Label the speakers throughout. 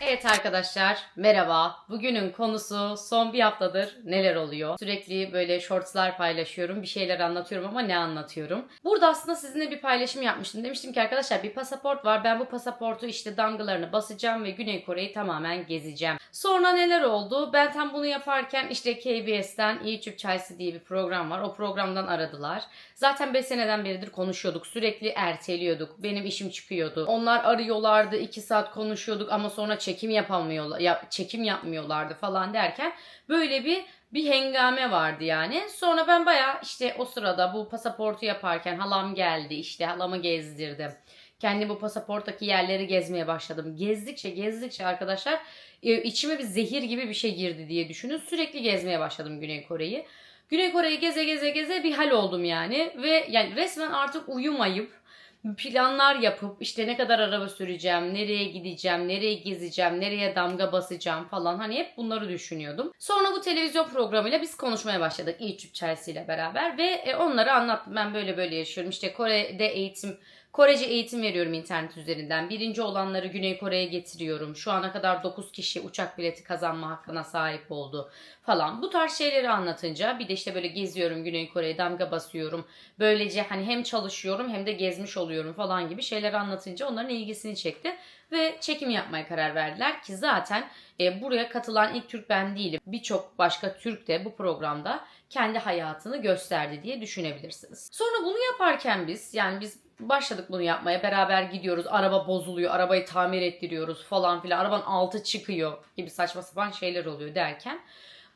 Speaker 1: Evet arkadaşlar merhaba. Bugünün konusu son bir haftadır neler oluyor? Sürekli böyle shortslar paylaşıyorum. Bir şeyler anlatıyorum ama ne anlatıyorum? Burada aslında sizinle bir paylaşım yapmıştım. Demiştim ki arkadaşlar bir pasaport var. Ben bu pasaportu işte damgalarını basacağım ve Güney Kore'yi tamamen gezeceğim. Sonra neler oldu? Ben tam bunu yaparken işte KBS'ten YouTube Chelsea diye bir program var. O programdan aradılar. Zaten 5 seneden beridir konuşuyorduk. Sürekli erteliyorduk. Benim işim çıkıyordu. Onlar arıyorlardı. 2 saat konuşuyorduk ama sonra çekim yapamıyorlar. Yap, çekim yapmıyorlardı falan derken böyle bir bir hengame vardı yani. Sonra ben baya işte o sırada bu pasaportu yaparken halam geldi. işte halamı gezdirdim. Kendi bu pasaporttaki yerleri gezmeye başladım. Gezdikçe gezdikçe arkadaşlar e, içime bir zehir gibi bir şey girdi diye düşünün. Sürekli gezmeye başladım Güney Kore'yi. Güney Kore'yi geze geze geze bir hal oldum yani. Ve yani resmen artık uyumayıp planlar yapıp işte ne kadar araba süreceğim, nereye gideceğim, nereye gezeceğim, nereye damga basacağım falan hani hep bunları düşünüyordum. Sonra bu televizyon programıyla biz konuşmaya başladık YouTube Chelsea ile beraber ve e, onları anlattım. Ben böyle böyle yaşıyorum. İşte Kore'de eğitim Korece eğitim veriyorum internet üzerinden. Birinci olanları Güney Kore'ye getiriyorum. Şu ana kadar 9 kişi uçak bileti kazanma hakkına sahip oldu falan. Bu tarz şeyleri anlatınca bir de işte böyle geziyorum Güney Kore'ye damga basıyorum. Böylece hani hem çalışıyorum hem de gezmiş oluyorum falan gibi şeyler anlatınca onların ilgisini çekti. Ve çekim yapmaya karar verdiler ki zaten e, buraya katılan ilk Türk ben değilim. Birçok başka Türk de bu programda kendi hayatını gösterdi diye düşünebilirsiniz. Sonra bunu yaparken biz yani biz başladık bunu yapmaya. Beraber gidiyoruz. Araba bozuluyor. Arabayı tamir ettiriyoruz falan filan. Arabanın altı çıkıyor gibi saçma sapan şeyler oluyor derken.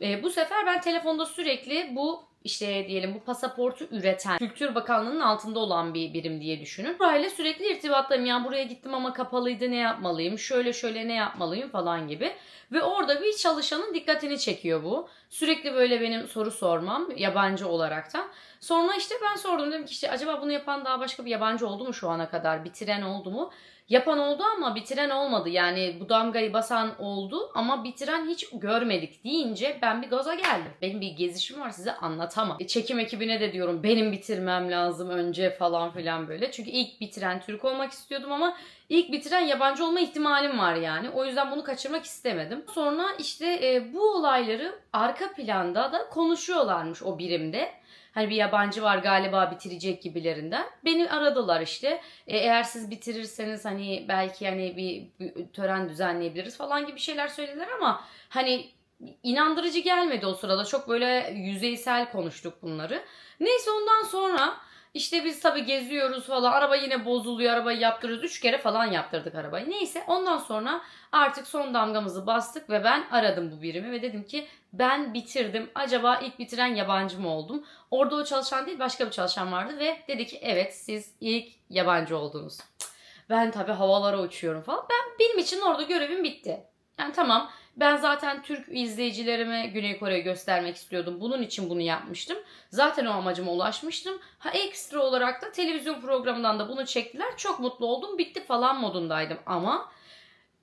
Speaker 1: E, bu sefer ben telefonda sürekli bu işte diyelim bu pasaportu üreten Kültür Bakanlığı'nın altında olan bir birim diye düşünün. Burayla sürekli irtibattayım. Ya buraya gittim ama kapalıydı ne yapmalıyım? Şöyle şöyle ne yapmalıyım falan gibi. Ve orada bir çalışanın dikkatini çekiyor bu. Sürekli böyle benim soru sormam yabancı olaraktan. Sonra işte ben sordum dedim ki işte acaba bunu yapan daha başka bir yabancı oldu mu şu ana kadar? Bitiren oldu mu? Yapan oldu ama bitiren olmadı. Yani bu damgayı basan oldu ama bitiren hiç görmedik deyince ben bir gaza geldim. Benim bir gezişim var size anlatamam. E, çekim ekibine de diyorum benim bitirmem lazım önce falan filan böyle. Çünkü ilk bitiren Türk olmak istiyordum ama ilk bitiren yabancı olma ihtimalim var yani. O yüzden bunu kaçırmak istemedim. Sonra işte e, bu olayları arka planda da konuşuyorlarmış o birimde. Hani bir yabancı var galiba bitirecek gibilerinden. Beni aradılar işte. E, eğer siz bitirirseniz hani belki hani bir, bir tören düzenleyebiliriz falan gibi şeyler söylediler ama hani inandırıcı gelmedi o sırada. Çok böyle yüzeysel konuştuk bunları. Neyse ondan sonra işte biz tabii geziyoruz falan. Araba yine bozuluyor. Arabayı yaptırıyoruz. Üç kere falan yaptırdık arabayı. Neyse ondan sonra artık son damgamızı bastık ve ben aradım bu birimi ve dedim ki ben bitirdim. Acaba ilk bitiren yabancı mı oldum? Orada o çalışan değil başka bir çalışan vardı ve dedi ki evet siz ilk yabancı oldunuz. Ben tabii havalara uçuyorum falan. Ben benim için orada görevim bitti. Yani tamam ben zaten Türk izleyicilerime Güney Kore'yi göstermek istiyordum. Bunun için bunu yapmıştım. Zaten o amacıma ulaşmıştım. Ha ekstra olarak da televizyon programından da bunu çektiler. Çok mutlu oldum. Bitti falan modundaydım ama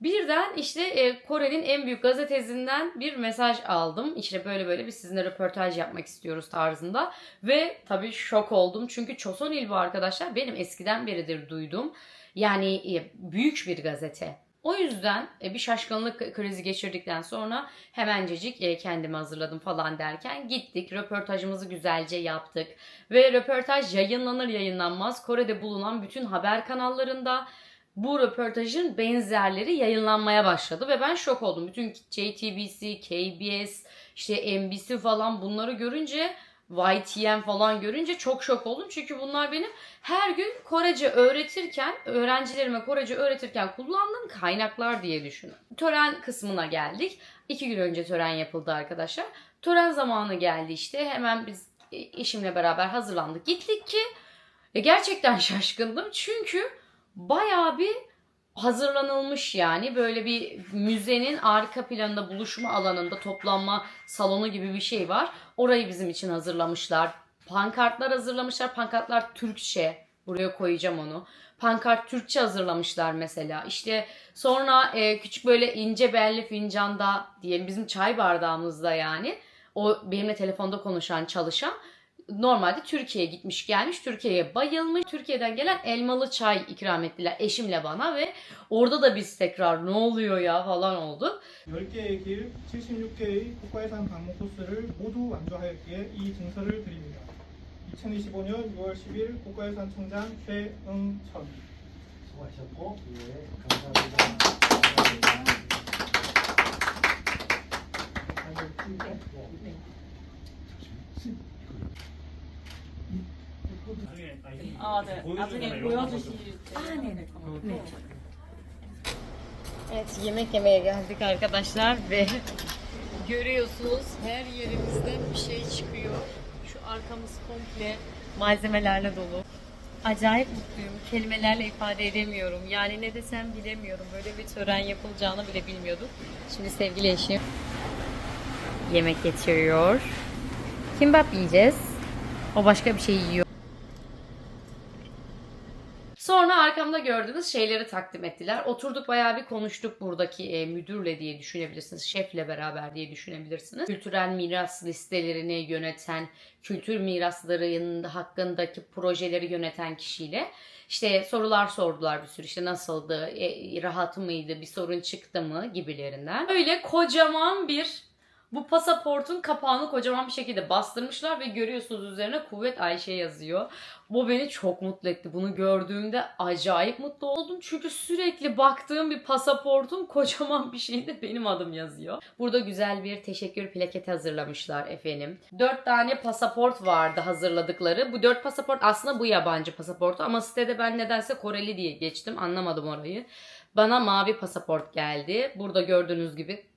Speaker 1: Birden işte e, Kore'nin en büyük gazetesinden bir mesaj aldım. İşte böyle böyle bir sizinle röportaj yapmak istiyoruz tarzında. Ve tabii şok oldum. Çünkü Choson İlbo arkadaşlar benim eskiden beridir duydum. Yani e, büyük bir gazete. O yüzden e, bir şaşkınlık krizi geçirdikten sonra hemencecik e, kendimi hazırladım falan derken gittik. Röportajımızı güzelce yaptık. Ve röportaj yayınlanır yayınlanmaz Kore'de bulunan bütün haber kanallarında bu röportajın benzerleri yayınlanmaya başladı ve ben şok oldum. Bütün JTBC, KBS, işte NBC falan bunları görünce YTN falan görünce çok şok oldum. Çünkü bunlar benim her gün Korece öğretirken, öğrencilerime Korece öğretirken kullandığım kaynaklar diye düşünün. Tören kısmına geldik. İki gün önce tören yapıldı arkadaşlar. Tören zamanı geldi işte. Hemen biz eşimle beraber hazırlandık. Gittik ki gerçekten şaşkındım. Çünkü bayağı bir hazırlanılmış yani böyle bir müzenin arka planında buluşma alanında toplanma salonu gibi bir şey var. Orayı bizim için hazırlamışlar. Pankartlar hazırlamışlar. Pankartlar Türkçe. Buraya koyacağım onu. Pankart Türkçe hazırlamışlar mesela. İşte sonra e, küçük böyle ince belli fincanda diyelim bizim çay bardağımızda yani o benimle telefonda konuşan çalışan normalde Türkiye'ye gitmiş gelmiş. Türkiye'ye bayılmış. Türkiye'den gelen elmalı çay ikram ettiler eşimle bana ve orada da biz tekrar ne oluyor ya falan olduk.
Speaker 2: 10개의 길, 76개의 국가유산 방문 코스를 모두 완주하였기에 이 증서를 드립니다. 2025년 6월 10일 국가유산 청장 최응천.
Speaker 3: 수고하셨고, 예, 감사합니다.
Speaker 4: 아, 네. 나중에 보여주실 때. 아, 네네. 네.
Speaker 1: Evet yemek yemeye geldik arkadaşlar ve görüyorsunuz her yerimizden bir şey çıkıyor. Şu arkamız komple malzemelerle dolu. Acayip mutluyum. Kelimelerle ifade edemiyorum. Yani ne desem bilemiyorum. Böyle bir tören yapılacağını bile bilmiyordum. Şimdi sevgili eşim yemek getiriyor. Kimbap yiyeceğiz. O başka bir şey yiyor. Arkamda gördüğünüz şeyleri takdim ettiler. Oturduk bayağı bir konuştuk buradaki e, müdürle diye düşünebilirsiniz. Şefle beraber diye düşünebilirsiniz. Kültürel miras listelerini yöneten, kültür miraslarının hakkındaki projeleri yöneten kişiyle işte sorular sordular bir sürü. İşte nasıldı, e, rahat mıydı, bir sorun çıktı mı gibilerinden. Öyle kocaman bir bu pasaportun kapağını kocaman bir şekilde bastırmışlar ve görüyorsunuz üzerine Kuvvet Ayşe yazıyor. Bu beni çok mutlu etti. Bunu gördüğümde acayip mutlu oldum. Çünkü sürekli baktığım bir pasaportun kocaman bir şeyinde benim adım yazıyor. Burada güzel bir teşekkür plaketi hazırlamışlar efendim. Dört tane pasaport vardı hazırladıkları. Bu dört pasaport aslında bu yabancı pasaportu ama sitede ben nedense Koreli diye geçtim. Anlamadım orayı. Bana mavi pasaport geldi. Burada gördüğünüz gibi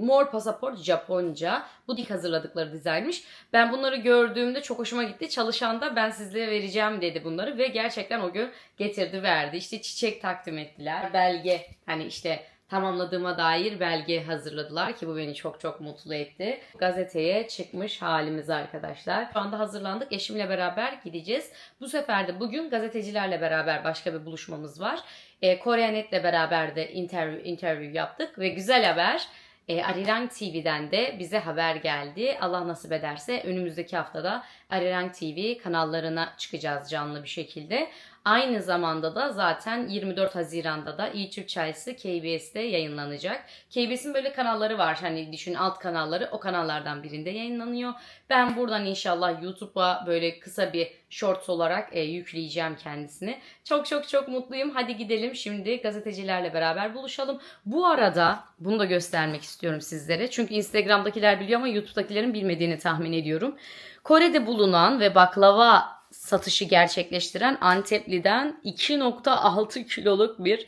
Speaker 1: Mor pasaport Japonca. Bu ilk hazırladıkları dizaynmış. Ben bunları gördüğümde çok hoşuma gitti. Çalışan da ben sizlere vereceğim dedi bunları ve gerçekten o gün getirdi verdi. İşte çiçek takdim ettiler. Belge hani işte tamamladığıma dair belge hazırladılar ki bu beni çok çok mutlu etti. Gazeteye çıkmış halimiz arkadaşlar. Şu anda hazırlandık. Eşimle beraber gideceğiz. Bu sefer de bugün gazetecilerle beraber başka bir buluşmamız var. E, Koreanet'le beraber de interview, interview yaptık ve güzel haber. E, Arirang TV'den de bize haber geldi. Allah nasip ederse önümüzdeki haftada Arirang TV kanallarına çıkacağız canlı bir şekilde. Aynı zamanda da zaten 24 Haziran'da da İyi Türk Çayısı KBS'te yayınlanacak. KBS'in böyle kanalları var. Hani düşün alt kanalları o kanallardan birinde yayınlanıyor. Ben buradan inşallah YouTube'a böyle kısa bir shorts olarak e, yükleyeceğim kendisini. Çok çok çok mutluyum. Hadi gidelim şimdi gazetecilerle beraber buluşalım. Bu arada bunu da göstermek istiyorum sizlere. Çünkü Instagram'dakiler biliyor ama YouTube'dakilerin bilmediğini tahmin ediyorum. Kore'de bulunan ve baklava satışı gerçekleştiren Antepli'den 2.6 kiloluk bir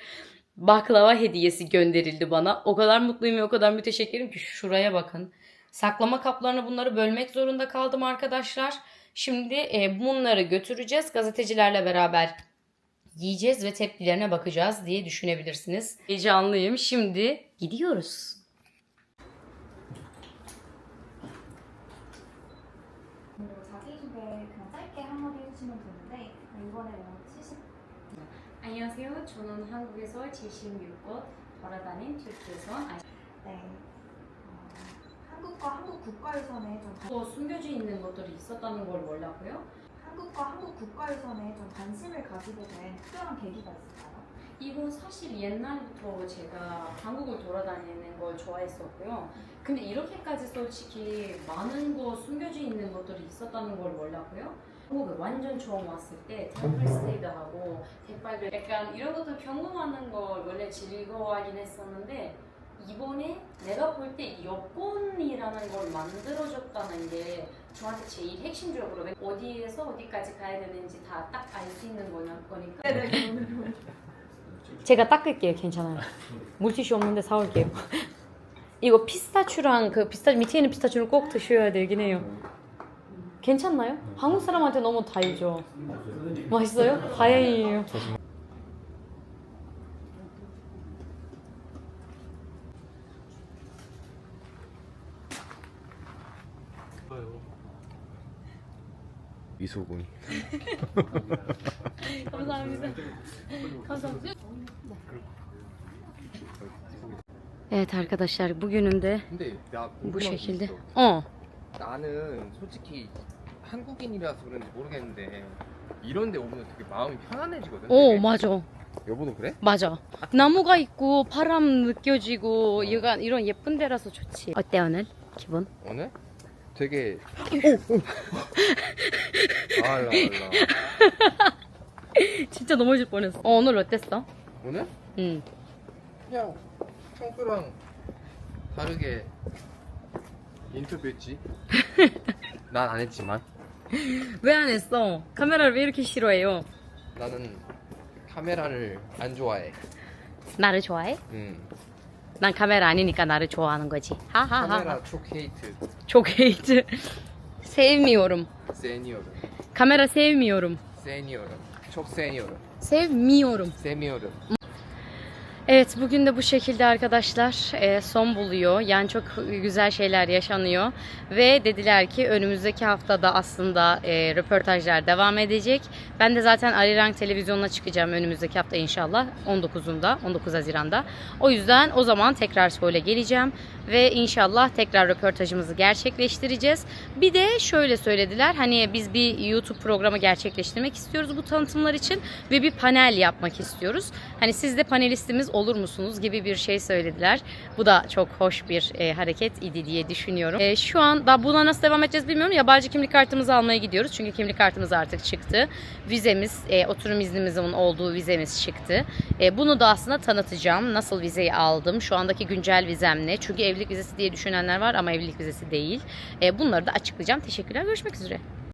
Speaker 1: baklava hediyesi gönderildi bana. O kadar mutluyum ve o kadar müteşekkirim ki şuraya bakın. Saklama kaplarını bunları bölmek zorunda kaldım arkadaşlar. Şimdi e, bunları götüreceğiz. Gazetecilerle beraber yiyeceğiz ve tepkilerine bakacağız diye düşünebilirsiniz. Heyecanlıyım. Şimdi gidiyoruz.
Speaker 5: 그리고 자기소개 그냥 짧게 한마디 해주시면 되는데 이번에 뭐 70...
Speaker 1: 안녕하세요. 저는 한국에서 76곳 돌아다닌 türküson
Speaker 5: 네. 어, 한국과 한국 국가유산에 좀 관-
Speaker 1: 또 숨겨져 있는 것들이 있었다는 걸 몰랐고요.
Speaker 5: 한국과 한국 국가유산에 좀 관심을 가지게 된 특별한 계기가 있을까요?
Speaker 1: 이건 사실 옛날부터 제가 한국을 돌아다니는 걸 좋아했었고요. 근데 이렇게까지 솔직히 많은 거 숨겨져 있는 것들이 있었다는 걸 몰랐고요. 한국에 완전 처음 왔을 때 템플 스테이도 하고 대빨들 약간 이런 것도 경험하는 걸 원래 즐거워하긴 했었는데 이번에 내가 볼 때 여권이라는 걸 만들어줬다는 게 저한테 제일 핵심적으로 어디에서 어디까지 가야 되는지 다 딱 알 수 있는 거냐 거니까 제가 닦을게요 괜찮아요 물티슈 없는데 사올게요 이거 피스타츄랑 그 피스타츄 밑에 있는 피스타츄를 꼭 드셔야 되긴 해요 괜찮나요? 한국 사람한테 너무 달죠 맛있어요? 다행이에요
Speaker 6: 이소공이
Speaker 1: 감사합니다. 감사합니다. Evet arkadaşlar bugünün de
Speaker 6: 근데 나
Speaker 1: bu
Speaker 6: 궁금한 게
Speaker 1: şekilde.
Speaker 6: 있어.
Speaker 1: 어.
Speaker 6: 나는 솔직히 하, 한국인이라서 그런지 모르겠는데 이런 데 오면 되게 마음이 편안해지거든.
Speaker 1: 오
Speaker 6: 되게.
Speaker 1: 맞아
Speaker 6: 여보도 그래?
Speaker 1: 맞아 나무가 있고 바람 느껴지고 이가 이런 예쁜 데라서 좋지 어때 오늘 기분?
Speaker 6: 오늘? 되게! 알라 알라
Speaker 1: 진짜 넘어질 뻔했어 어, 오늘 어땠어?
Speaker 6: 오늘?
Speaker 1: 응.
Speaker 6: 그냥 평소랑 다르게 인터뷰했지. 난 안 했지만.
Speaker 1: 왜 안 했어? 카메라를 왜 이렇게 싫어해요?
Speaker 6: 나는 카메라를 안 좋아해.
Speaker 1: 나를 좋아해?
Speaker 6: 음.
Speaker 1: 난 카메라 아니니까 나를 좋아하는 거지. 하하하
Speaker 6: 카메라 촉 헤이트.
Speaker 1: 조게이트? 세미오름.
Speaker 6: 세니어름.
Speaker 1: 카메라 세미오름.
Speaker 6: 세니어름. 촉 세니어름
Speaker 1: sevmiyorum.
Speaker 6: Sevmiyorum.
Speaker 1: Evet bugün de bu şekilde arkadaşlar e, son buluyor. Yani çok güzel şeyler yaşanıyor. Ve dediler ki önümüzdeki haftada aslında e, röportajlar devam edecek. Ben de zaten Arirang televizyonuna çıkacağım önümüzdeki hafta inşallah 19'unda 19 Haziran'da. O yüzden o zaman tekrar söyle geleceğim. Ve inşallah tekrar röportajımızı gerçekleştireceğiz. Bir de şöyle söylediler hani biz bir YouTube programı gerçekleştirmek istiyoruz bu tanıtımlar için ve bir panel yapmak istiyoruz. Hani siz de panelistimiz olur musunuz gibi bir şey söylediler. Bu da çok hoş bir e, hareket idi diye düşünüyorum. E, şu an daha buna nasıl devam edeceğiz bilmiyorum. Yabancı kimlik kartımızı almaya gidiyoruz. Çünkü kimlik kartımız artık çıktı. Vizemiz, e, oturum iznimizin olduğu vizemiz çıktı. E, bunu da aslında tanıtacağım. Nasıl vizeyi aldım? Şu andaki güncel vizem ne? Çünkü evlilik vizesi diye düşünenler var ama evlilik vizesi değil. E, bunları da açıklayacağım. Teşekkürler. Görüşmek üzere.